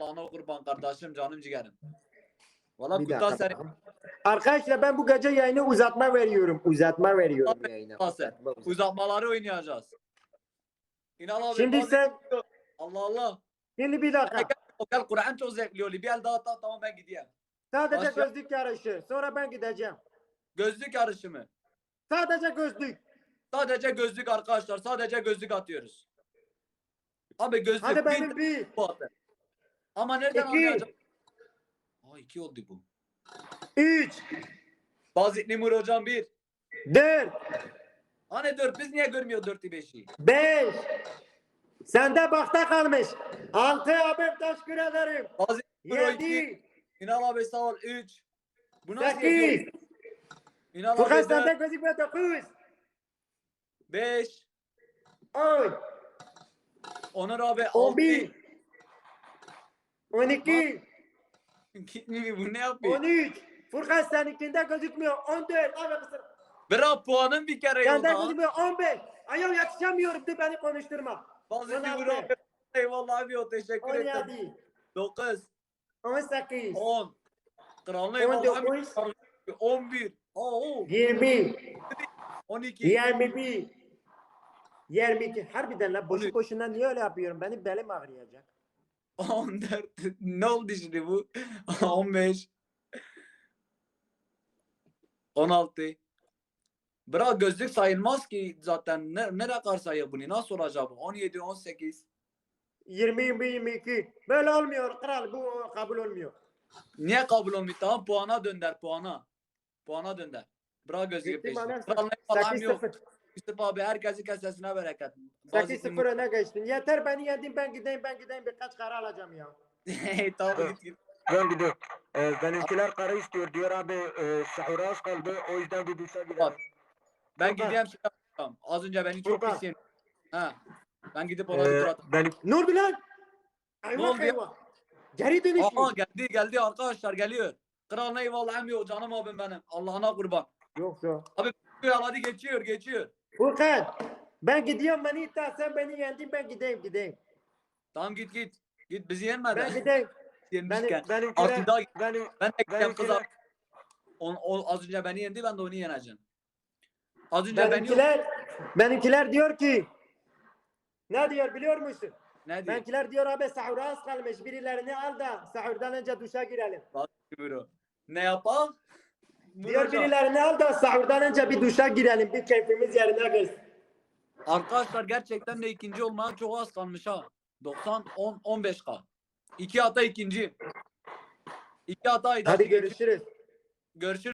Allah'ına kurban kardeşim canım ciğerim. Valla Bir kutlar seni. Arkadaşlar ben bu gece yayını uzatma veriyorum. Uzatma veriyorum yayına. tabii. Uzatma, uzatma. Uzatmaları oynayacağız. İnan abi. Şimdi bazı- sen Allah Allah. şimdi bir dakika. Gel, Kur'an çok zevkli oluyor. Bir el daha tak tamam ben gideyim. Sadece Başla. gözlük yarışı. Sonra ben gideceğim. Gözlük yarışı mı? Sadece gözlük. Sadece gözlük arkadaşlar. Sadece gözlük atıyoruz. Abi gözlük. Hadi benim bir. bu. Ama nereden İki. anlayacağım? Aa iki oldu bu. Üç. Bazı Nimur hocam bir. Dört. Hani dört biz niye görmüyor dörtü beşi? Beş. Sende bakta kalmış. Altı abim teşekkür ederim. Bazı Nimur o iki. Yedi. İnal abi sağ ol üç. Bu nasıl yapıyor? İnal Furkan abi sende dört. gözükmüyor dokuz. Beş. On. Onur abi altı. bir. On iki. Gitmiyor bu ne yapıyor? On üç. Furkan seninkinde gözükmüyor. On dört. Abi kısır. Bırak puanın bir kere Sende yolda. gözükmüyor. On beş. Ayol yetişemiyorum. Dur beni konuşturma. Bazı On Nimur altı. abi. Eyvallah abi o teşekkür ederim. yedi. Dokuz. On sekiz. 10. Kralına eyvallah. dokuz. 11. Oo. Yirmi. 12. Yirmi bir. Yirmi iki. Harbiden lan On boşu boşuna niye öyle yapıyorum? Benim belim ağrıyacak. 14. Ne oldu şimdi bu? 15. 16. Bırak gözlük sayılmaz ki zaten. Ne, ne kadar sayıyor bunu? Nasıl olacak bu? 17, 18. 20, 20, 22. Böyle olmuyor kral. Bu kabul olmuyor. Niye kabul olmuyor? Tamam puana dönder puana. Puana dönder. Bırak gözlüğü Gittim peşine. bana Kralına eyvallah 8 yok. 0. Yusuf abi herkesin kesesine bereket. Bazı 8 0 öne geçtin. Yeter beni yendin ben gideyim ben gideyim birkaç kara alacağım ya. tamam git git. Ben gidiyorum. Ee, benimkiler karı istiyor. Diyor abi e, sahura az kaldı. O yüzden bir duşa gidelim. Ben Furkan. gideyim yapacağım. Az önce beni çok Furkan. pis yedim. Ha. Ben gidip ona bir tur Ee, atayım. benim, Nur Bilal. Ne Eyvah oldu ya? eyvah. Geri dönüş mü? geldi geldi arkadaşlar geliyor. Kralına eyvallah emiyor canım abim benim. Allah'ına kurban. Yok yok. Geçiyor, Hadi geçiyor geçiyor. Furkan. Ben gidiyorum beni ita sen beni yendin ben gideyim gideyim. Tamam git git. Git bizi Ben yenmeden. gideyim. Yenmişken. Benim, benimkiler, Artık daha benim, ben de gideceğim kıza. benimkiler, O, az önce beni yendi ben de onu yeneceğim. Az önce beni yok. benimkiler, benimkiler diyor ki ne diyor biliyor musun? Ne diyor? Benimkiler diyor abi sahura az kalmış birilerini al da sahurdan önce duşa girelim. Ne yapalım? Diyor birilerini al da sahurdan önce bir duşa girelim bir keyfimiz yerine gelsin. Arkadaşlar gerçekten de ikinci olmaya çok az kalmış ha. 90 10 15 k. İki hata ikinci. İki hata Hadi görüşürüz. Görüşürüz.